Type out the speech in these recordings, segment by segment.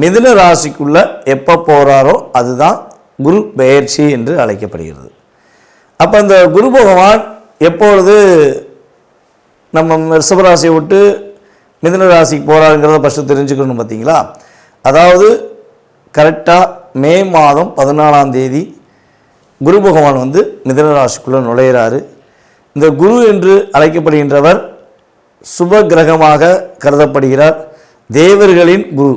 மிதுன ராசிக்குள்ள எப்போ போகிறாரோ அதுதான் குரு பெயர்ச்சி என்று அழைக்கப்படுகிறது. அப்போ இந்த குரு பகவான் எப்பொழுது நம்ம ரிஷபராசியை விட்டு மிதுன ராசிக்கு போகிறாருங்கிறத ஃபஸ்ட்டு தெரிஞ்சுக்கணும் பார்த்தீங்களா? அதாவது கரெக்டாக மே மாதம் பதினாலாம் தேதி குரு பகவான் வந்து மிதுன ராசிக்குள்ளே நுழையிறாரு. இந்த குரு என்று அழைக்கப்படுகின்றவர் சுப கிரகமாக கருதப்படுகிறார். தேவர்களின் குரு.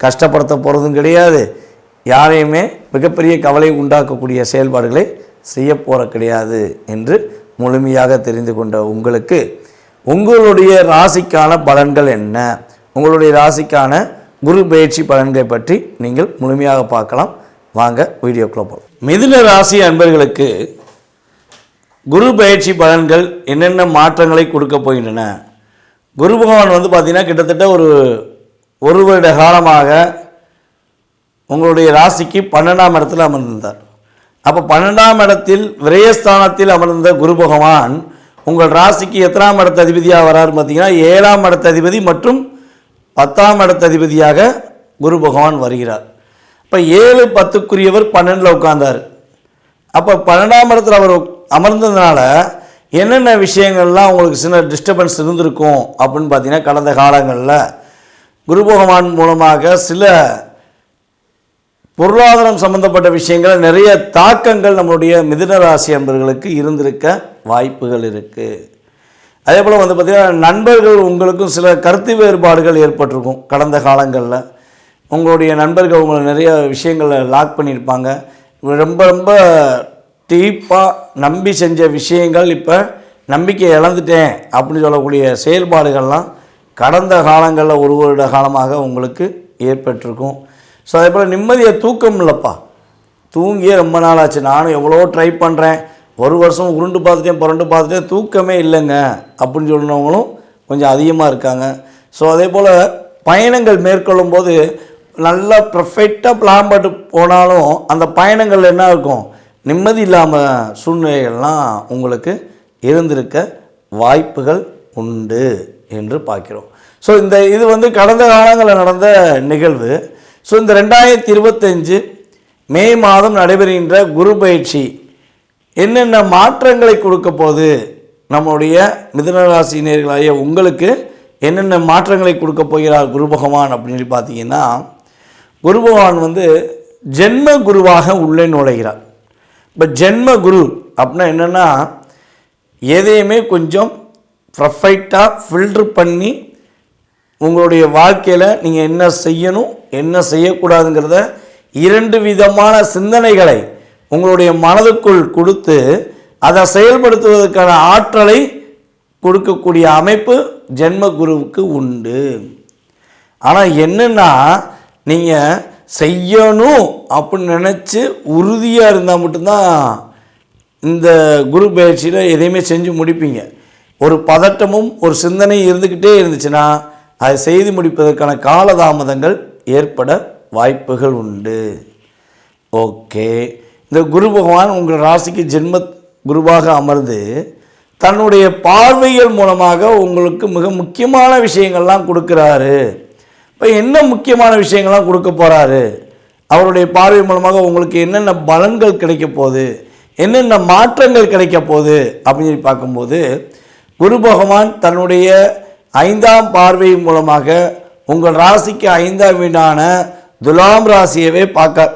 கஷ்டப்படுத்த போகிறதும் கிடையாது. யாரையுமே மிகப்பெரிய கவலை உண்டாக்கக்கூடிய செயல்பாடுகளை செய்ய போகிற கிடையாது என்று முழுமையாக தெரிந்து கொண்ட உங்களுக்கு உங்களுடைய ராசிக்கான பலன்கள் என்ன? உங்களுடைய ராசிக்கான குரு பயிற்சி பலன்களை பற்றி நீங்கள் முழுமையாக பார்க்கலாம். வாங்க வீடியோ போகலாம் மிதுன ராசி அன்பர்களுக்கு குரு பயிற்சி பலன்கள் என்னென்ன மாற்றங்களை கொடுக்க போகின்றன? குரு பகவான் வந்து பார்த்திங்கன்னா கிட்டத்தட்ட ஒரு ஒரு வருட காலமாக உங்களுடைய ராசிக்கு பன்னெண்டாம் இடத்தில் அமர்ந்திருந்தார். அப்போ பன்னெண்டாம் இடத்தில் விரயஸ்தானத்தில் அமர்ந்த குரு பகவான் உங்கள் ராசிக்கு எத்தனாம் இடத்த அதிபதியாக வராரு பார்த்தீங்கன்னா ஏழாம் இடத்த அதிபதி மற்றும் பத்தாம் இடத்த அதிபதியாக குரு பகவான் வருகிறார். இப்போ ஏழு பத்துக்குரியவர் பன்னெண்டில் உட்கார்ந்தார். அப்போ பன்னெண்டாம் இடத்தில் அவர் அமர்ந்ததுனால என்னென்ன விஷயங்கள்லாம் உங்களுக்கு சின்ன டிஸ்டர்பன்ஸ் இருந்திருக்கும் அப்படின்னு பார்த்தீங்கன்னா கடந்த காலங்களில் குரு பகவான் மூலமாக சில பொருளாதாரம் சம்பந்தப்பட்ட விஷயங்கள் நிறைய தாக்கங்கள் நம்மளுடைய மிதுன ராசி அன்பர்களுக்கு இருந்திருக்க வாய்ப்புகள் இருக்குது அதே போல் வந்து பார்த்திங்கன்னா நண்பர்கள் உங்களுக்கும் சில கருத்து வேறுபாடுகள் ஏற்பட்டிருக்கும் கடந்த காலங்களில். உங்களுடைய நண்பர்கள் உங்களை நிறைய விஷயங்களை லாக் பண்ணியிருப்பாங்க. ரொம்ப ரொம்ப டீப்பாக நம்பி செஞ்ச விஷயங்கள் இப்போ நம்பிக்கை இழந்துட்டேன் அப்படின்னு சொல்லக்கூடிய செயல்பாடுகள்லாம் கடந்த காலங்களில் ஒரு வருட காலமாக உங்களுக்கு ஏற்பட்டிருக்கும். ஸோ அதே போல் நிம்மதியை தூக்கம் இல்லைப்பா. தூங்கியே ரொம்ப நாள் ஆச்சு நானும் எவ்வளோ ட்ரை பண்ணுறேன் ஒரு வருஷம் உருண்டு பார்த்துட்டேன் புரண்டு பார்த்துட்டேன். தூக்கமே இல்லைங்க. அப்படின்னு சொன்னவங்களும் கொஞ்சம் அதிகமாக இருக்காங்க. ஸோ அதே போல் பயணங்கள் மேற்கொள்ளும் போது நல்லா பர்ஃபெக்டாக பிளான் போட்டு போனாலும் அந்த பயணங்கள் என்ன இருக்கும்? நிம்மதி இல்லாமல் சூழ்நிலைகள்லாம் உங்களுக்கு இருந்திருக்க வாய்ப்புகள் உண்டு. என்று பார்க்கிறோம். ஸோ இந்த இது வந்து கடந்த காலங்களில் நடந்த நிகழ்வு. ஸோ இந்த ரெண்டாயிரத்தி இருபத்தஞ்சு மே மாதம் நடைபெறுகின்ற குரு பயிற்சி என்னென்ன மாற்றங்களை கொடுக்க போகுது? நம்முடைய மிதனராசினியர்களாகிய உங்களுக்கு என்னென்ன மாற்றங்களை கொடுக்க போகிறார் குரு பகவான் அப்படின்னு சொல்லி பார்த்தீங்கன்னா குரு பகவான் வந்து ஜென்ம குருவாக உள்ளே நுழைகிறார். இப்போ ஜென்ம குரு அப்படின்னா என்னென்னா எதையுமே கொஞ்சம் பர்ஃபெக்டாக ஃபில்ட்ரு பண்ணி உங்களுடைய வாழ்க்கையில் நீங்கள் என்ன செய்யணும் என்ன செய்யக்கூடாதுங்கிறத இரண்டு விதமான சிந்தனைகளை உங்களுடைய மனதுக்குள் கொடுத்து அதை செயல்படுத்துவதற்கான ஆற்றலை கொடுக்கக்கூடிய அமைப்பு ஜென்ம குருவுக்கு உண்டு. ஆனால் என்னென்னா நீங்கள் செய்யணும் அப்படின்னு நினச்சி உறுதியாக இருந்தால் மட்டும்தான் இந்த குரு பயிற்சியில் எதையுமே செஞ்சு முடிப்பீங்க. ஒரு பதட்டமும் ஒரு சிந்தனையும் இருந்துக்கிட்டே இருந்துச்சுன்னா அதை செய்து முடிப்பதற்கான காலதாமதங்கள் ஏற்பட வாய்ப்புகள் உண்டு. ஓகே. இந்த குரு பகவான் உங்கள் ராசிக்கு ஜென்ம குருவாக அமர்ந்து தன்னுடைய பார்வைகள் மூலமாக உங்களுக்கு மிக முக்கியமான விஷயங்கள்லாம் கொடுக்குறாரு. இப்போ என்ன முக்கியமான விஷயங்கள்லாம் கொடுக்க போகிறாரு அவருடைய பார்வை மூலமாக உங்களுக்கு என்னென்ன பலன்கள் கிடைக்க போகுது? என்னென்ன மாற்றங்கள் கிடைக்க போகுது? அப்படின்னு சொல்லி பார்க்கும்போது குரு பகவான் தன்னுடைய ஐந்தாம் பார்வை மூலமாக உங்கள் ராசிக்கு ஐந்தாம் வீடான துலாம் ராசியவே பார்க்க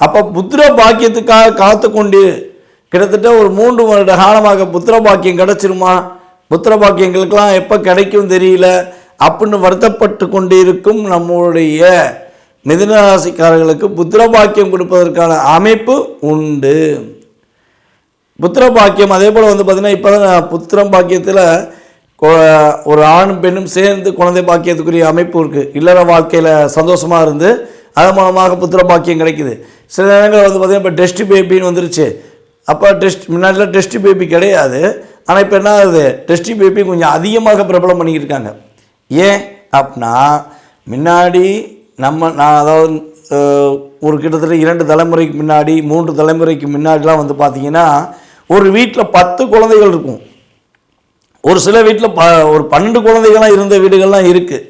அப்போ புத்திர பாக்கியத்துக்காக காத்து கொண்டு கிட்டத்தட்ட ஒரு மூன்று வருட காலமாக புத்திர பாக்கியம் கிடச்சிருமா? புத்திர பாக்கியங்களுக்கெல்லாம் எப்போ கிடைக்கும் தெரியல. அப்படின்னு வருத்தப்பட்டு கொண்டு இருக்கும் நம்முடைய மிதனராசிக்காரர்களுக்கு புத்திர பாக்கியம் கொடுப்பதற்கான அமைப்பு உண்டு. புத்திர பாக்கியம் அதே போல் வந்து பார்த்திங்கன்னா இப்போ தான் புத்திரம் பாக்கியத்தில் ஒரு ஆணும் பெண்ணும் சேர்ந்து குழந்தை பாக்கியத்துக்குரிய அமைப்பு இருக்குது இல்லற வாழ்க்கையில் சந்தோஷமாக இருந்து அதன் மூலமாக புத்திர பாக்கியம் கிடைக்குது. சில நேரங்கள் வந்து பார்த்திங்கன்னா இப்போ டெஸ்ட் பேபின்னு வந்துருச்சு. அப்போ டெஸ்ட் முன்னாடிலாம் டெஸ்ட் பேபி கிடையாது. ஆனால் இப்போ என்ன ஆகுது? டெஸ்ட் பேபி கொஞ்சம் அதிகமாக பிரபலம் பண்ணியிருக்காங்க ஏன்? அப்படின்னா முன்னாடி நம்ம நான் அதாவது ஒரு கிட்டத்தட்ட இரண்டு தலைமுறைக்கு முன்னாடி மூன்று தலைமுறைக்கு முன்னாடிலாம் வந்து பார்த்திங்கன்னா ஒரு வீட்டில் பத்து குழந்தைகள் இருக்கும். ஒரு சில வீட்டில் ப ஒரு பன்னெண்டு குழந்தைகள்லாம் இருந்த வீடுகள்லாம் இருக்குது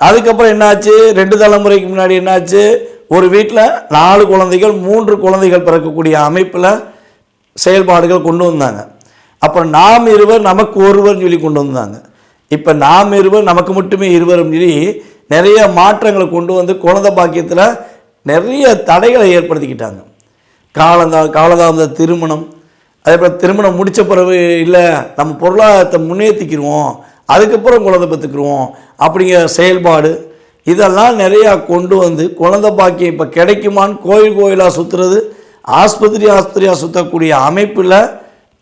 அதுக்கப்புறம் என்னாச்சு? ரெண்டு தலைமுறைக்கு முன்னாடி என்னாச்சு? ஒரு வீட்டில் நாலு குழந்தைகள் மூன்று குழந்தைகள் பிறக்கக்கூடிய அமைப்பில் செயல்பாடுகள் கொண்டு வந்தாங்க. அப்புறம் நாம் இருவர் நமக்கு ஒருவர்னு சொல்லி கொண்டு வந்தாங்க. இப்போ நாம் இருவர் நமக்கு மட்டுமே இருவர்னு சொல்லி நிறைய மாற்றங்களை கொண்டு வந்து குழந்தை பாக்கியத்தில் நிறைய தடைகளை ஏற்படுத்திக்கிட்டாங்க. காலந்தா காலதாமத திருமணம் அதே போல் திருமணம் முடித்த பிறகு இல்லை நம்ம பொருளாதாரத்தை முன்னேற்றிக்கிடுவோம் அதுக்கப்புறம் குழந்தை பெற்றுக்குருவோம் அப்படிங்கிற செயல்பாடு இதெல்லாம் நிறையா கொண்டு வந்து குழந்தை பாக்கியம் இப்போ கிடைக்குமான்னு கோயில் கோயிலாக சுற்றுறது ஆஸ்பத்திரி ஆஸ்பத்திரியாக சுற்றக்கூடிய அமைப்பில்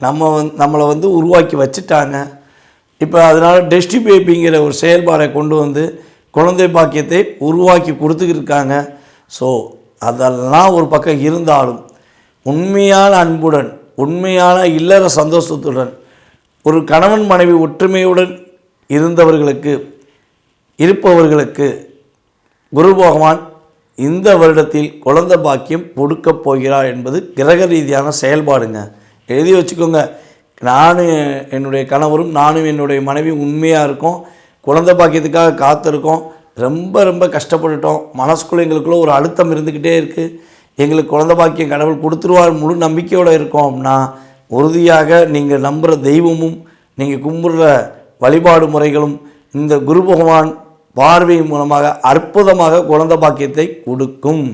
நம்ம வந்து நம்மளை வந்து உருவாக்கி வச்சுட்டாங்க. இப்போ அதனால் டெஸ்டி பேபிங்கிற ஒரு செயல்பாடை கொண்டு வந்து குழந்தை பாக்கியத்தை உருவாக்கி கொடுத்துக்கிட்டு இருக்காங்க. ஸோ அதெல்லாம் ஒரு பக்கம் இருந்தாலும் உண்மையான அன்புடன் உண்மையான இல்லற சந்தோஷத்துடன் ஒரு கணவன் மனைவி ஒற்றுமையுடன் இருந்தவர்களுக்கு இருப்பவர்களுக்கு குரு பகவான் இந்த வருடத்தில் குழந்தை பாக்கியம் கொடுக்கப் போகிறார் என்பது கிரக ரீதியான செயல்பாடுங்க. எழுதி வச்சுக்கோங்க. நானும் என்னுடைய கணவரும் நானும் என்னுடைய மனைவி உண்மையாக இருக்கோம். குழந்த பாக்கியத்துக்காக காத்திருக்கோம். ரொம்ப ரொம்ப கஷ்டப்பட்டுட்டோம். மனசுக்குள்ளே எங்களுக்குள்ளே ஒரு அழுத்தம் இருந்துக்கிட்டே இருக்குது எங்களுக்கு குழந்த பாக்கியம் கடவுள் கொடுத்துருவார் முழு நம்பிக்கையோடு இருக்கோம் அப்படின்னா உறுதியாக நீங்கள் நம்புகிற தெய்வமும் நீங்கள் கும்பிட்ற வழிபாடு முறைகளும் இந்த குரு பகவான் பார்வை மூலமாக அற்புதமாக குழந்த பாக்கியத்தை கொடுக்கும்.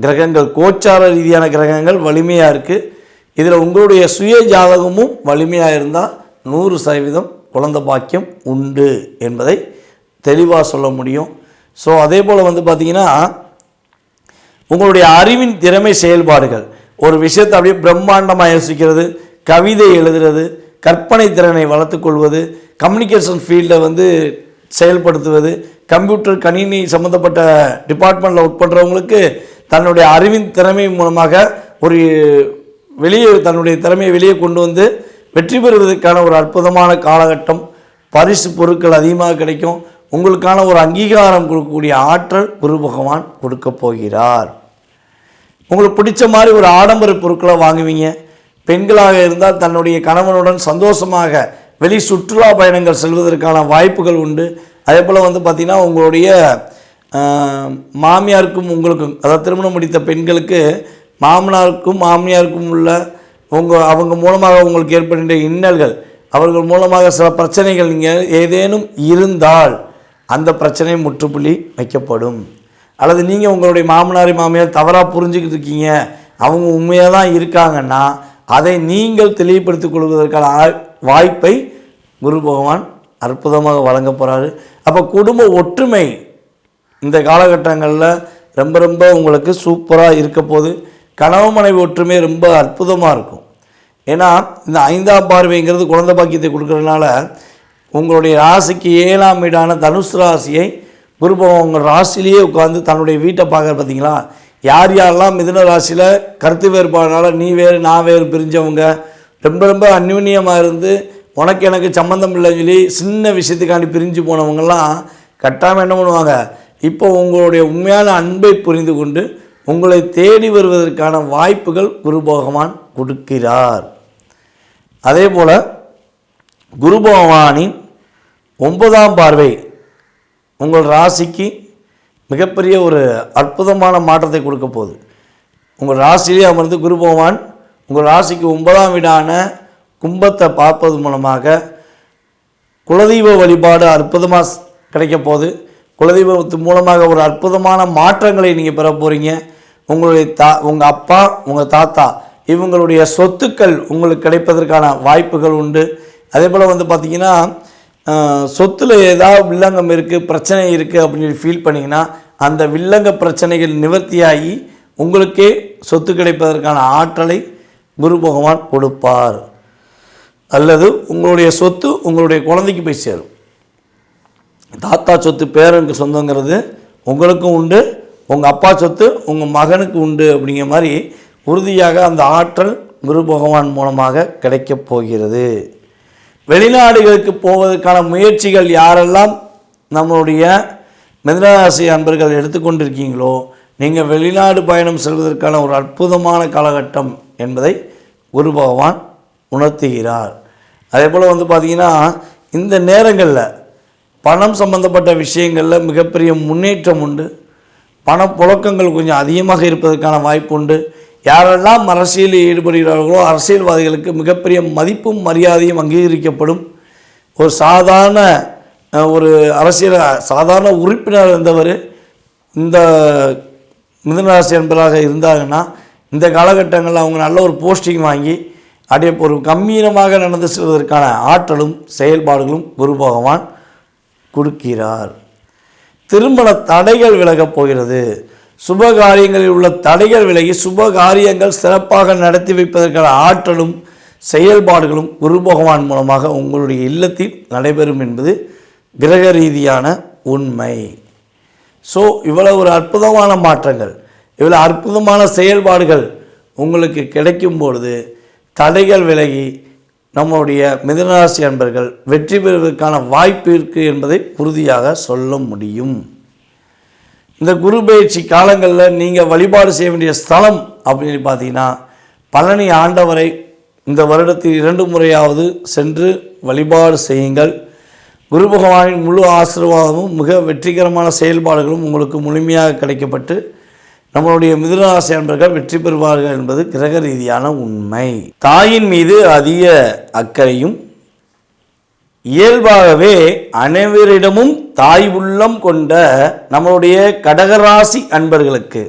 கிரகங்கள் கோச்சார ரீதியான கிரகங்கள் வலிமையாக இருக்குது இதில் உங்களுடைய சுய ஜாதகமும் வலிமையாக இருந்தால் நூறு சதவீதம் குழந்த பாக்கியம் உண்டு என்பதை தெளிவாக சொல்ல முடியும். ஸோ அதே போல் வந்து பார்த்திங்கன்னா உங்களுடைய அறிவின் திறமை செயல்பாடுகள். ஒரு விஷயத்தை அப்படியே பிரம்மாண்டமாக யோசிக்கிறது கவிதை எழுதுறது கற்பனை திறனை வளர்த்துக்கொள்வது கம்யூனிகேஷன் ஃபீல்டை வந்து செயல்படுத்துவது கம்ப்யூட்டர் கணினி சம்மந்தப்பட்ட டிபார்ட்மெண்ட்டில் ஒர்க் பண்ணுறவங்களுக்கு தன்னுடைய அறிவின் திறமை மூலமாக ஒரு வெளியே தன்னுடைய திறமையை வெளியே கொண்டு வந்து வெற்றி பெறுவதற்கான ஒரு அற்புதமான காலகட்டம். பரிசு பொருட்கள் அதிகமாக கிடைக்கும். உங்களுக்கான ஒரு அங்கீகாரம் கொடுக்கக்கூடிய ஆற்றல் குரு பகவான் கொடுக்க போகிறார். உங்களுக்கு பிடிச்ச மாதிரி ஒரு ஆடம்பர பொருட்களை வாங்குவீங்க. பெண்களாக இருந்தால் தன்னுடைய கணவனுடன் சந்தோஷமாக வெளி சுற்றுலா பயணங்கள் செல்வதற்கான வாய்ப்புகள் உண்டு. அதே போல் வந்து பார்த்திங்கன்னா உங்களுடைய மாமியாருக்கும் உங்களுக்கும் அதாவது திருமணம் முடித்த பெண்களுக்கு மாமனாருக்கும் மாமியாருக்கும் உள்ள உங்கள் அவங்க மூலமாக உங்களுக்கு ஏற்படுகின்ற இன்னல்கள் அவர்கள் மூலமாக சில பிரச்சனைகள் நீங்கள் ஏதேனும் இருந்தால் அந்த பிரச்சனை முற்றுப்புள்ளி வைக்கப்படும். அல்லது நீங்கள் உங்களுடைய மாமனார் மாமியார் தவறாக புரிஞ்சுக்கிட்டு இருக்கீங்க. அவங்க உண்மையாக தான் இருக்காங்கன்னா அதை நீங்கள் தெளிவுபடுத்திக் கொள்வதற்கான வாய்ப்பை குரு பகவான் அற்புதமாக வழங்க போகிறாரு அப்போ குடும்ப ஒற்றுமை இந்த காலகட்டங்களில் ரொம்ப ரொம்ப உங்களுக்கு சூப்பராக இருக்க போது கணவன் மனைவி ஒற்றுமை ரொம்ப அற்புதமாக இருக்கும். ஏன்னா இந்த ஐந்தாம் பார்வைங்கிறது குழந்தை பாக்கியத்தை கொடுக்குறதுனால உங்களுடைய ராசிக்கு ஏழாம் வீடான தனுசு ராசியை குரு உங்கள் ராசிலேயே உட்காந்து தன்னுடைய வீட்டை பார்க்குற பார்த்தீங்களா? யார் யாரெல்லாம் மிதுன ராசியில் கருத்து வேறுபாடுனால நீ வேறு நான் வேறு பிரிஞ்சவங்க ரொம்ப ரொம்ப அந்யூன்யமாக இருந்து உனக்கு எனக்கு சம்மந்தம் இல்லைன்னு சொல்லி சின்ன விஷயத்துக்காண்டி பிரிஞ்சு போனவங்கெல்லாம் கட்டாமல் என்ன பண்ணுவாங்க? இப்போ உங்களுடைய உண்மையான அன்பை புரிந்து கொண்டு உங்களை தேடி வருவதற்கான வாய்ப்புகள் குரு பகவான் கொடுக்கிறார். அதே போல் குரு பகவானின் ஒன்பதாம் பார்வை உங்கள் ராசிக்கு மிகப்பெரிய ஒரு அற்புதமான மாற்றத்தை கொடுக்க போகுது. உங்கள் ராசியிலே அமர்ந்து குரு பகவான் உங்கள் ராசிக்கு ஒன்பதாம் வீடான கும்பத்தை பார்ப்பது மூலமாக குலதெய்வ வழிபாடு அற்புதமாக கிடைக்க போகுது. குலதெய்வத்து மூலமாக ஒரு அற்புதமான மாற்றங்களை நீங்கள் பெற போகிறீங்க உங்களுடைய தா உங்கள் அப்பா உங்கள் தாத்தா இவங்களுடைய சொத்துக்கள் உங்களுக்கு கிடைப்பதற்கான வாய்ப்புகள் உண்டு. அதே போல் வந்து பார்த்திங்கன்னா சொத்தில் ஏதாவது வில்லங்கம் இருக்குது பிரச்சனை இருக்குது அப்படின்னு சொல்லி ஃபீல் பண்ணிங்கன்னா அந்த வில்லங்க பிரச்சனைகள் நிவர்த்தியாகி உங்களுக்கே சொத்து கிடைப்பதற்கான ஆற்றலை குரு பகவான் கொடுப்பார். அல்லது உங்களுடைய சொத்து உங்களுடைய குழந்தைக்கு போய் சேரும். தாத்தா சொத்து பேரனுக்கு சொந்தங்கிறது உங்களுக்கும் உண்டு உங்கள் அப்பா சொத்து உங்கள் மகனுக்கு உண்டு அப்படிங்கிற மாதிரி உறுதியாக அந்த ஆற்றல் குரு பகவான் மூலமாக கிடைக்கப் போகிறது. வெளிநாடுகளுக்கு போவதற்கான முயற்சிகள் யாரெல்லாம் நம்மளுடைய மிதனராசி அன்பர்கள் எடுத்துக்கொண்டிருக்கீங்களோ நீங்கள் வெளிநாடு பயணம் செல்வதற்கான ஒரு அற்புதமான காலகட்டம் என்பதை குரு பகவான் உணர்த்துகிறார். அதே போல் வந்து பார்த்திங்கன்னா இந்த நேரங்களில் பணம் சம்பந்தப்பட்ட விஷயங்களில் மிகப்பெரிய முன்னேற்றம் உண்டு. பணப்புழக்கங்கள் கொஞ்சம் அதிகமாக இருப்பதற்கான வாய்ப்பு உண்டு. யாரெல்லாம் அரசியலில் ஈடுபடுகிறார்களோ அரசியல்வாதிகளுக்கு மிகப்பெரிய மதிப்பும் மரியாதையும் அங்கீகரிக்கப்படும். ஒரு சாதாரண ஒரு அரசியல் சாதாரண உறுப்பினர் இருந்தவர் இந்த மிதனராசி என்பதாக இருந்தாங்கன்னா இந்த காலகட்டங்களில் அவங்க நல்ல ஒரு போஸ்டிங் வாங்கி அப்படியே ஒரு கம்பீரமாக நடந்து செல்வதற்கான ஆற்றலும் செயல்பாடுகளும் குரு பகவான் கொடுக்கிறார். திருமண தடைகள் விலகப் போகிறது. சுப காரியங்களில் உள்ள தடைகள் விலகி சுப காரியங்கள் சிறப்பாக நடத்தி வைப்பதற்கான ஆற்றலும் செயல்பாடுகளும் குரு பகவான் மூலமாக உங்களுடைய இல்லத்தில் நடைபெறும் என்பது கிரக ரீதியான உண்மை. ஸோ இவ்வளவு ஒரு அற்புதமான மாற்றங்கள் இவ்வளோ அற்புதமான செயல்பாடுகள் உங்களுக்கு கிடைக்கும் பொழுது தடைகள் விலகி நம்முடைய மிதனராசி அன்பர்கள் வெற்றி பெறுவதற்கான வாய்ப்பு இருக்குது என்பதை உறுதியாக சொல்ல முடியும். இந்த குரு பயிற்சி காலங்களில் நீங்கள் வழிபாடு செய்ய வேண்டிய ஸ்தலம் அப்படின்னு பார்த்தீங்கன்னா பழனி ஆண்டவரை இந்த வருடத்தில் இரண்டு முறையாவது சென்று வழிபாடு செய்யுங்கள். குரு பகவானின் முழு ஆசீர்வாதமும் மிக வெற்றிகரமான செயல்பாடுகளும் உங்களுக்கு முழுமையாக கிடைக்கப்பட்டு நம்மளுடைய மிதுனராசி அன்பர்கள் வெற்றி பெறுவார்கள் என்பது கிரக ரீதியான உண்மை. தாயின் மீது அதிக அக்கறையும் இயல்பாகவே அனைவரிடமும் தாய் உள்ளம் கொண்ட நம்மளுடைய கடகராசி அன்பர்களுக்கு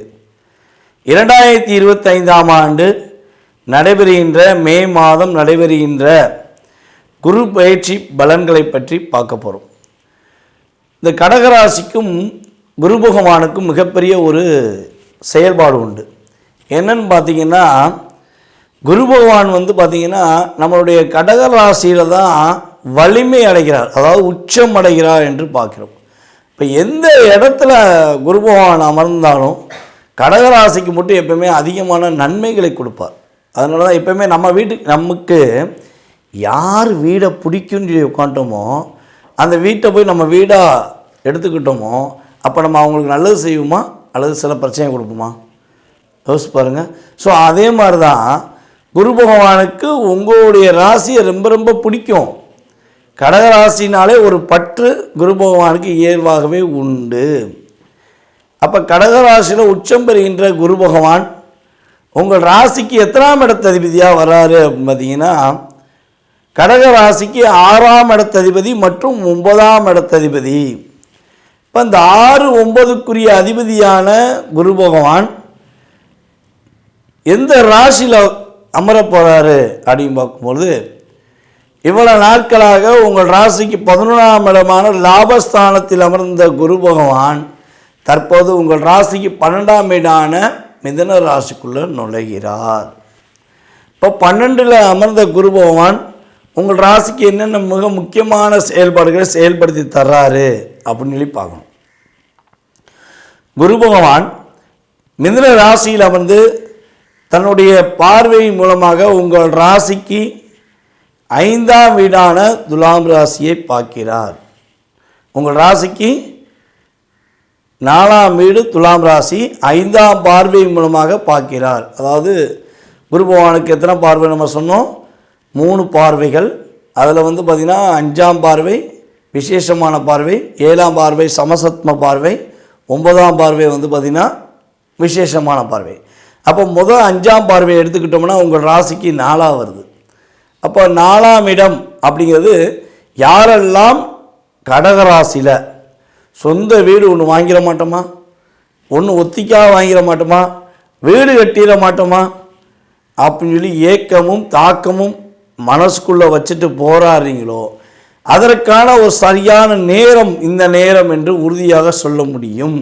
இரண்டாயிரத்தி இருபத்தைந்தாம் ஆண்டு நடைபெறுகின்ற மே மாதம் நடைபெறுகின்ற குரு பயிற்சி பலன்களை பற்றி பார்க்க போகிறோம் இந்த கடகராசிக்கும் குரு பகவானுக்கும் மிகப்பெரிய ஒரு செயல்பாடு உண்டு. என்னன்னு பார்த்தீங்கன்னா குரு பகவான் வந்து பார்த்திங்கன்னா நம்மளுடைய கடகராசியில் தான் வலிமை அடைகிறார் அதாவது உச்சம் அடைகிறார் என்று பார்க்கிறோம். இப்போ எந்த இடத்துல குரு பகவான் அமர்ந்தாலும் கடகராசிக்கு மட்டும் எப்பவுமே அதிகமான நன்மைகளை கொடுப்பார். அதனால தான் எப்பவுமே நம்ம வீட்டுக்கு நமக்கு யார் வீடை பிடிக்கும்னு சொல்லி உட்காந்துட்டோமோ அந்த வீட்டை போய் நம்ம வீடாக எடுத்துக்கிட்டோமோ அப்போ நம்ம அவங்களுக்கு நல்லது செய்வோமா அல்லது சில பிரச்சனை கொடுப்போமா? யோசிச்சு பாருங்கள் ஸோ அதே மாதிரி தான் குரு பகவானுக்கு உங்களுடைய ராசியை ரொம்ப ரொம்ப பிடிக்கும். கடகராசினாலே ஒரு பற்று குரு பகவானுக்கு இயல்பாகவே உண்டு. அப்போ கடகராசியில் உச்சம் பெறுகின்ற குரு பகவான் உங்கள் ராசிக்கு எத்தனாம் இடத்த அதிபதியாக வராரு அப்படின்னு பார்த்தீங்கன்னா கடக ராசிக்கு ஆறாம் இடத்ததிபதி மற்றும் ஒன்பதாம் இடத்ததிபதி இப்போ இந்த ஆறு ஒன்பதுக்குரிய அதிபதியான குரு பகவான் எந்த ராசியில் அமரப்போகிறாரு அப்படின்னு பார்க்கும்பொழுது இவ்வளோ நாட்களாக உங்கள் ராசிக்கு பதினொன்றாம் இடமான லாபஸ்தானத்தில் அமர்ந்த குரு பகவான் தற்போது உங்கள் ராசிக்கு பன்னெண்டாம் இடான மிதன ராசிக்குள்ளே நுழைகிறார். இப்போ பன்னெண்டில் அமர்ந்த குரு பகவான் உங்கள் ராசிக்கு என்னென்ன மிக முக்கியமான செயல்பாடுகளை செயல்படுத்தி தர்றாரு அப்படின்னு சொல்லி பார்க்கணும். குரு பகவான் மிதுன ராசியில் அமர்ந்து தன்னுடைய பார்வையின் மூலமாக உங்கள் ராசிக்கு ஐந்தாம் வீடான துலாம் ராசியை பார்க்கிறார். உங்கள் ராசிக்கு நாலாம் வீடு துலாம் ராசி ஐந்தாம் பார்வை மூலமாக பார்க்கிறார். அதாவது குரு பகவானுக்கு எத்தனை பார்வை நம்ம சொன்னோம்? மூணு பார்வைகள். அதில் வந்து பார்த்திங்கன்னா அஞ்சாம் பார்வை விசேஷமான பார்வை ஏழாம் பார்வை சமசத்ம பார்வை ஒன்பதாம் பார்வை வந்து பார்த்திங்கன்னா விசேஷமான பார்வை. அப்போ முதல் அஞ்சாம் பார்வையை எடுத்துக்கிட்டோம்னா உங்கள் ராசிக்கு நாலாக வருது. அப்போ நாலாம் இடம் அப்படிங்கிறது யாரெல்லாம் கடகராசியில்? சொந்த வீடு ஒன்று வாங்கிட மாட்டோமா? ஒன்று ஒத்திக்காக வாங்கிட மாட்டோமா? வீடு கட்டிட மாட்டோமா? அப்படின்னு சொல்லி ஏக்கமும் தாக்கமும் மனசுக்குள்ளே வச்சுட்டு போராடுறீங்களோ அதற்கான ஒரு சரியான நேரம் இந்த நேரம் என்று உறுதியாக சொல்ல முடியும்.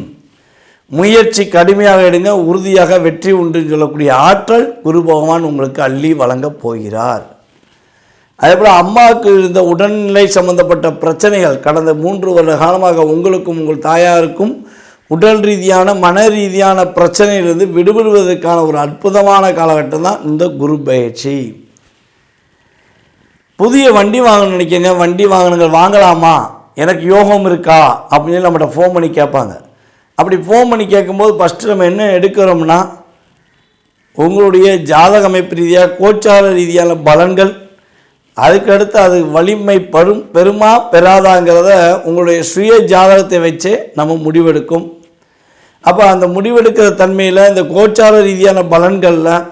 முயற்சி கடுமையாக எடுங்க உறுதியாக வெற்றி உண்டுன்னு சொல்லக்கூடிய ஆற்றல் குரு பகவான் உங்களுக்கு அள்ளி வழங்கப் போகிறார். அதே போல் அம்மாவுக்கு இருந்த உடல்நிலை சம்பந்தப்பட்ட பிரச்சனைகள் கடந்த மூன்று வருட காலமாக உங்களுக்கும் உங்கள் தாயாருக்கும் உடல் ரீதியான மன ரீதியான பிரச்சனையிலிருந்து விடுபடுவதற்கான ஒரு அற்புதமான காலகட்டம் தான் இந்த குரு பயிற்சி. புதிய வண்டி வாங்கணும்னு நினைக்கங்க வண்டி வாங்கணுங்க வாங்கலாமா? எனக்கு யோகம் இருக்கா? அப்படின்னு நம்மகிட்ட ஃபோன் பண்ணி கேட்பாங்க. அப்படி ஃபோன் பண்ணி கேட்கும்போது ஃபஸ்ட்டு நம்ம என்ன எடுக்கிறோம்னா உங்களுடைய ஜாதக அமைப்பு ரீதியாக கோச்சார ரீதியான பலன்கள் அதுக்கடுத்து அது வலிமை பெரும் பெருமா பெறாதாங்கிறத உங்களுடைய சுய ஜாதகத்தை வச்சே நம்ம முடிவெடுக்கும். அப்போ அந்த முடிவெடுக்கிற தன்மையில் இந்த கோச்சார ரீதியான பலன்களில்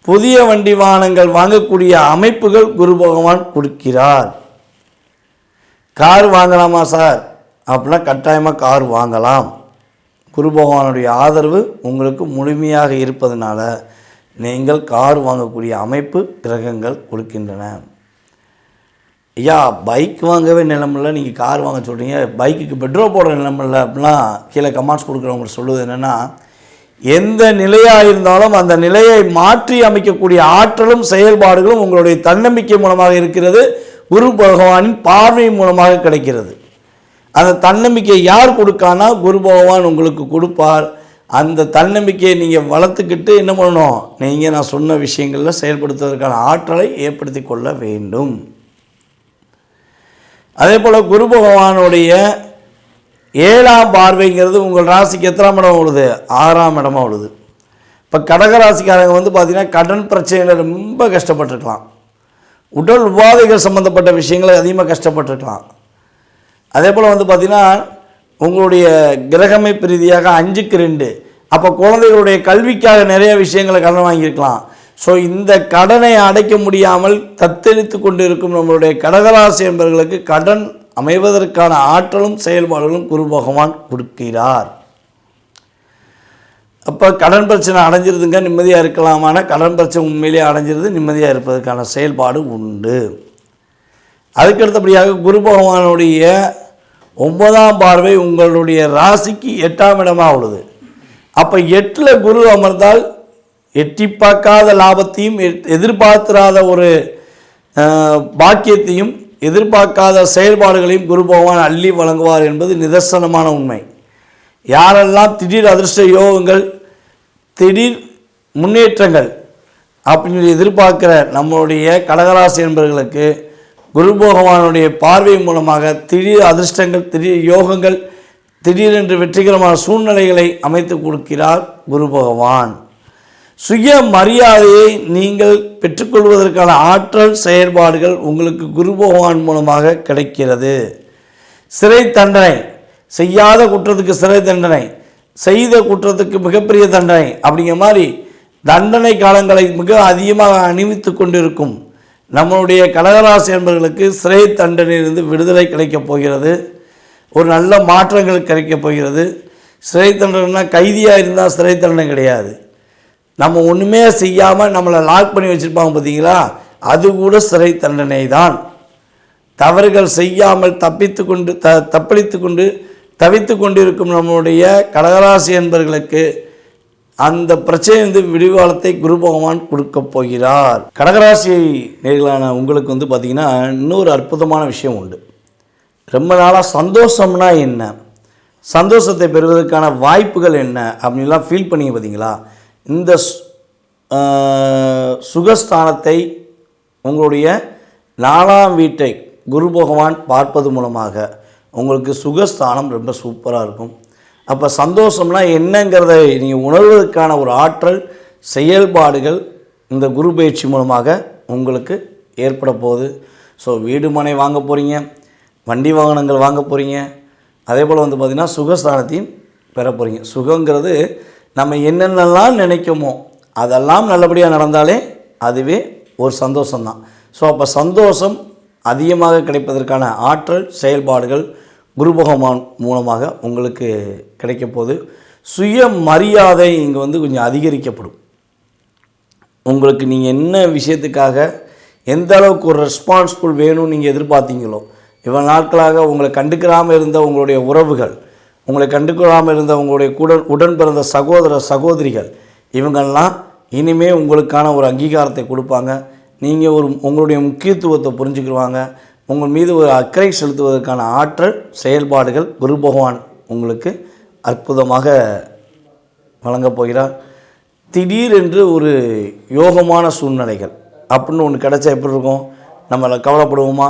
புதிய வண்டி வாகனங்கள் வாங்கக்கூடிய அமைப்புகள் குரு பகவான் கொடுக்கிறார். கார் வாங்கலாமா சார்? அப்படின்னா கட்டாயமாக கார் வாங்கலாம். குரு பகவானுடைய ஆதரவு உங்களுக்கு முழுமையாக இருப்பதனால நீங்கள் கார் வாங்கக்கூடிய அமைப்பு கிரகங்கள் கொடுக்கின்றன. ஐயா பைக் வாங்கவே நிலமில்ல. நீங்கள் கார் வாங்க சொல்கிறீங்க பைக்குக்கு பெட்ரோல் போடுற நிலமில்ல அப்படிலாம் கீழே கமெண்ட்ஸ் கொடுக்குறவங்க சொல்லுவது என்னென்னா எந்த நிலையாக இருந்தாலும் அந்த நிலையை மாற்றி அமைக்கக்கூடிய ஆற்றலும் செயல்பாடுகளும் உங்களுடைய தன்னம்பிக்கை மூலமாக இருக்கிறது. குரு பகவானின் பார்வை மூலமாக கிடைக்கிறது. அந்த தன்னம்பிக்கை யார் கொடுக்கானா? குரு பகவான் உங்களுக்கு கொடுப்பார். அந்த தன்னம்பிக்கையை நீங்கள் வளர்த்துக்கிட்டு என்ன பண்ணணும்? நீங்கள் நான் சொன்ன விஷயங்களில் செயல்படுத்துவதற்கான ஆற்றலை ஏற்படுத்தி கொள்ள வேண்டும். அதே போல் குரு பகவானுடைய ஏழாம் பார்வைங்கிறது உங்கள் ராசிக்கு எத்தனாம் இடம் உழுது? ஆறாம் இடமா உழுது. இப்போ கடக ராசிக்காரங்க வந்து பார்த்திங்கன்னா கடன் பிரச்சனையில் ரொம்ப கஷ்டப்பட்டுருக்கலாம். உடல் உபாதைகள் சம்மந்தப்பட்ட விஷயங்களை அதிகமாக கஷ்டப்பட்டுருக்கலாம். அதே போல் வந்து பார்த்திங்கன்னா உங்களுடைய கிரகமை பிரீதியாக அஞ்சுக்கு ரெண்டு. அப்போ குழந்தைகளுடைய கல்விக்காக நிறைய விஷயங்களை கடன் வாங்கியிருக்கலாம். ஸோ இந்த கடனை அடைக்க முடியாமல் தத்தெடுத்து கொண்டு இருக்கும் நம்மளுடைய கடகராசி என்பவர்களுக்கு கடன் அமைவதற்கான ஆற்றலும் செயல்பாடுகளும் குரு பகவான் கொடுக்கிறார். அப்போ கடன் பிரச்சனை அடைஞ்சிருதுங்க நிம்மதியாக இருக்கலாமான கடன் பிரச்சனை உண்மையிலேயே அடைஞ்சிருது நிம்மதியாக இருப்பதற்கான செயல்பாடு உண்டு. அதுக்கடுத்தபடியாக குரு பகவானுடைய ஒன்பதாம் பார்வை உங்களுடைய ராசிக்கு எட்டாம் இடமாக உள்ளது. அப்போ எட்டில் குரு அமர்ந்தால் எட்டி பார்க்காத லாபத்தையும் எதிர்பார்த்திராத ஒரு பாக்கியத்தையும் எதிர்பார்க்காத செயல்பாடுகளையும் குரு பகவான் அள்ளி வழங்குவார் என்பது நிதர்சனமான உண்மை. யாரெல்லாம் திடீர் அதிர்ஷ்ட யோகங்கள் திடீர் முன்னேற்றங்கள் அப்படின்னு சொல்லி எதிர்பார்க்கிற நம்மளுடைய கடகராசி என்பவர்களுக்கு குரு பகவானுடைய பார்வை மூலமாக திடீர் அதிர்ஷ்டங்கள் திடீர் யோகங்கள் திடீரென்று வெற்றிகரமான சூழ்நிலைகளை அமைத்து கொடுக்கிறார் குரு பகவான். சுய மரியாதையை நீங்கள் பெற்றுக்கொள்வதற்கான ஆற்றல் செயல்பாடுகள் உங்களுக்கு குரு பகவான் மூலமாக கிடைக்கிறது. சிறை தண்டனை செய்யாத குற்றத்துக்கு சிறை தண்டனை செய்த குற்றத்துக்கு மிகப்பெரிய தண்டனை அப்படிங்கிற மாதிரி தண்டனை காலங்களை மிக அதிகமாக அணிவித்து கொண்டிருக்கும் நம்மளுடைய கடகராசி என்பவர்களுக்கு சிறை தண்டனையிலிருந்து விடுதலை கிடைக்கப் போகிறது. ஒரு நல்ல மாற்றங்கள் கிடைக்கப் போகிறது. சிறை தண்டனைனா கைதியாக இருந்தால் சிறை தண்டனை கிடையாது. நம்ம ஒன்றுமே செய்யாமல் நம்மளை லாக் பண்ணி வச்சுருப்பாங்க பார்த்தீங்களா அது கூட சிறை தண்டனை தான். தவறுகள் செய்யாமல் தப்பித்து கொண்டு த தப்பளித்து கொண்டு தவித்து கொண்டிருக்கும் நம்மளுடைய கடகராசி என்பர்களுக்கு அந்த பிரச்சனையிலிருந்து விடிவாளத்தை குரு பகவான் கொடுக்கப் போகிறார். கடகராசி நேர்களான உங்களுக்கு வந்து பார்த்திங்கன்னா இன்னொரு அற்புதமான விஷயம் உண்டு. ரொம்ப நாளாக சந்தோஷம்னா என்ன? சந்தோஷத்தை பெறுவதற்கான வாய்ப்புகள் என்ன? அப்படின்லாம் ஃபீல் பண்ணி பார்த்தீங்களா இந்த சுகஸ்தானத்தை உங்களுடைய நாலாம் வீட்டை குரு பகவான் பார்ப்பது மூலமாக உங்களுக்கு சுகஸ்தானம் ரொம்ப சூப்பராக இருக்கும். அப்போ சந்தோஷம்னா என்னங்கிறத நீங்கள் உணர்வதற்கான ஒரு ஆற்றல் செயல்பாடுகள் இந்த குரு பயிற்சி மூலமாக உங்களுக்கு ஏற்பட போகுது. ஸோ வீடு மனை வாங்க போகிறீங்க வண்டி வாகனங்கள் வாங்க போகிறீங்க அதே போல் வந்து பார்த்திங்கன்னா சுகஸ்தானத்தையும் பெற போகிறீங்க சுகங்கிறது நம்ம என்னென்னலாம் நினைக்குமோ அதெல்லாம் நல்லபடியாக நடந்தாலே அதுவே ஒரு சந்தோஷம்தான். ஸோ அப்போ சந்தோஷம் அதிகமாக கிடைப்பதற்கான ஆற்றல் செயல்பாடுகள் குருபகவான் மூலமாக உங்களுக்கு கிடைக்க போது சுய மரியாதை இங்கே வந்து கொஞ்சம் அதிகரிக்கப்படும். உங்களுக்கு நீங்கள் என்ன விஷயத்துக்காக எந்த அளவுக்கு ஒரு ரெஸ்பான்ஸ்ஃபுல் வேணும்னு நீங்கள் எதிர்பார்த்தீங்களோ இவ்வளோ நாட்களாக உங்களை கண்டுக்கிறாமல் இருந்த உங்களுடைய உறவுகள் உங்களை கண்டுக்கிறாமல் இருந்த உங்களுடைய கூட உடன் பிறந்த சகோதர சகோதரிகள் இவங்கெல்லாம் இனிமே உங்களுக்கான ஒரு அங்கீகாரத்தை கொடுப்பாங்க. நீங்கள் ஒரு உங்களுடைய முக்கியத்துவத்தை புரிஞ்சுக்கிடுவாங்க உங்கள் மீது ஒரு அக்கறை செலுத்துவதற்கான ஆற்றல் செயல்பாடுகள் குரு பகவான் உங்களுக்கு அற்புதமாக வழங்கப் போகிறார். திடீரென்று ஒரு யோகமான சூழ்நிலைகள் அப்படின்னு ஒன்று கிடச்சா எப்படி இருக்கும்? நம்மளை கவலைப்படுவோமா?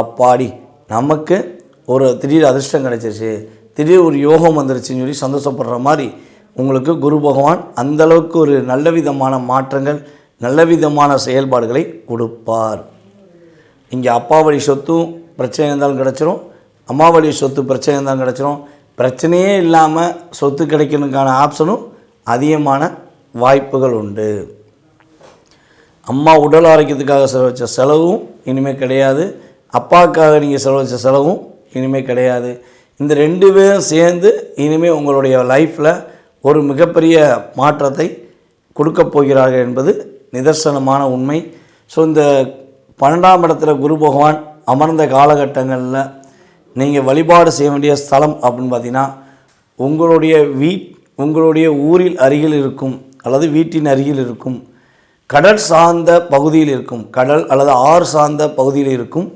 அப்பாடி நமக்கு ஒரு திடீர் அதிர்ஷ்டம் கிடைச்சிருச்சு. திடீர் ஒரு யோகம் வந்துருச்சுன்னு சொல்லி சந்தோஷப்படுற மாதிரி உங்களுக்கு குரு பகவான் அந்த அளவுக்கு ஒரு நல்ல விதமான மாற்றங்கள் நல்ல விதமான செயல்பாடுகளை கொடுப்பார். இங்கே அப்பா வழி சொத்தும் பிரச்சனை இருந்தாலும் கிடச்சிரும். அம்மா வழி சொத்து பிரச்சனை இருந்தாலும் கிடச்சிரும். பிரச்சனையே இல்லாமல் சொத்து கிடைக்கணுக்கான ஆப்ஷனும் அதிகமான வாய்ப்புகள் உண்டு. அம்மா உடல் ஆரோக்கியத்துக்காக செலவச்ச செலவும் இனிமேல் கிடையாது. அப்பாவுக்காக நீங்கள் செலவச்ச செலவும் இனிமேல் கிடையாது. இந்த ரெண்டு பேரும் சேர்ந்து இனிமேல் உங்களுடைய லைஃப்பில் ஒரு மிகப்பெரிய மாற்றத்தை கொடுக்கப் போகிறார்கள் என்பது நிதர்சனமான உண்மை. ஸோ இந்த பன்னெண்டாம் இடத்துல குரு பகவான் அமர்ந்த காலகட்டங்களில் நீங்கள் வழிபாடு செய்ய வேண்டிய ஸ்தலம் அப்படின்னு பார்த்தீங்கன்னா உங்களுடைய வீட் உங்களுடைய ஊரில் அருகில் இருக்கும் அல்லது வீட்டின் அருகில் இருக்கும் கடல் சார்ந்த பகுதியில் இருக்கும் கடல் அல்லது ஆறு சார்ந்த பகுதியில் இருக்கும்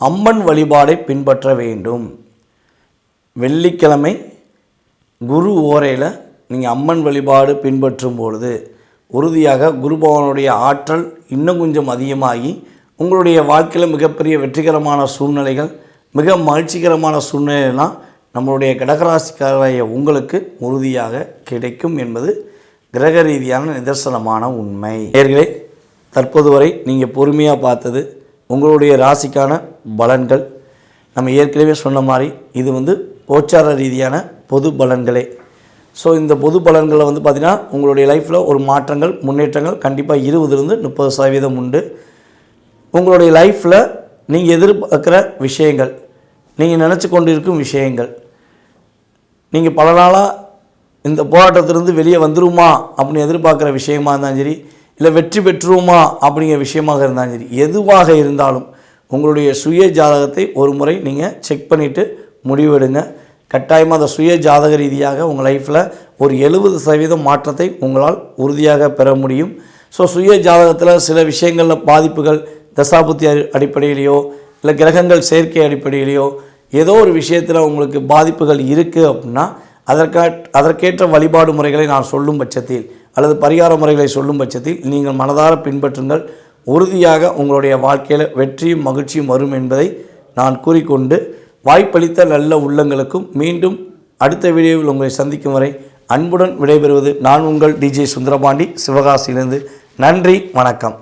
அம்மன் வழிபாடை பின்பற்ற வேண்டும். வெள்ளிக்கிழமை குரு ஓரையில் நீங்கள் அம்மன் வழிபாடு பின்பற்றும் பொழுது உறுதியாக குரு பகவானுடைய ஆற்றல் இன்னும் கொஞ்சம் அதிகமாகி உங்களுடைய வாழ்க்கையில் மிகப்பெரிய வெற்றிகரமான சூழ்நிலைகள் மிக மகிழ்ச்சிகரமான சூழ்நிலைலாம் நம்மளுடைய கடகராசிக்காரைய உங்களுக்கு உறுதியாக கிடைக்கும் என்பது கிரக ரீதியான நிதர்சனமான உண்மை. நேர்களே தற்போது வரை நீங்கள் பொறுமையாக பார்த்தது உங்களுடைய ராசிக்கான பலன்கள். நம்ம ஏற்கனவே சொன்ன மாதிரி இது வந்து கோச்சார ரீதியான பொது பலன்களே. ஸோ இந்த பொது பலன்களை வந்து பார்த்திங்கன்னா உங்களுடைய லைஃப்பில் ஒரு மாற்றங்கள் முன்னேற்றங்கள் கண்டிப்பாக இருபதுலேருந்து முப்பது சதவீதம் உண்டு. உங்களுடைய லைஃப்பில் நீங்கள் எதிர்பார்க்குற விஷயங்கள் நீங்கள் நினச்சி கொண்டிருக்கும் விஷயங்கள் நீங்கள் பல நாளாக இந்த போராட்டத்திலிருந்து வெளியே வந்துருமா அப்படின்னு எதிர்பார்க்குற விஷயமா இருந்தாலும் சரி இல்லை வெற்றி பெற்றுவோமா அப்படிங்கிற விஷயமாக இருந்தாலும் சரி எதுவாக இருந்தாலும் உங்களுடைய சுய ஜாதகத்தை ஒரு முறை நீங்கள் செக் பண்ணிவிட்டு முடிவெடுங்க. கட்டாயமாக அந்த சுய ஜாதக ரீதியாக உங்கள் லைஃப்பில் ஒரு எழுபது சதவீதம் மாற்றத்தை உங்களால் உறுதியாக பெற முடியும். ஸோ சுய ஜாதகத்தில் சில விஷயங்களில் பாதிப்புகள் தசாபுத்தி அடிப்படையிலையோ இல்லை கிரகங்கள் சேர்க்கை அடிப்படையிலையோ ஏதோ ஒரு விஷயத்தில் உங்களுக்கு பாதிப்புகள் இருக்குது அப்படின்னா அதற்கா அதற்கேற்ற வழிபாடு முறைகளை நான் சொல்லும் பட்சத்தில் அல்லது பரிகார முறைகளை சொல்லும் பட்சத்தில் நீங்கள் மனதார பின்பற்றுங்கள். உறுதியாக உங்களுடைய வாழ்க்கையில் வெற்றியும் மகிழ்ச்சியும் வரும் என்பதை நான் கூறிக்கொண்டு வாய்ப்பளித்த நல்ல உள்ளங்களுக்கும் மீண்டும் அடுத்த வீடியோவில் உங்களை சந்திக்கும் வரை அன்புடன் விடைபெறுவது நான் உங்கள் டிஜே சுந்தரபாண்டி. சிவகாசியிலிருந்து நன்றி வணக்கம்.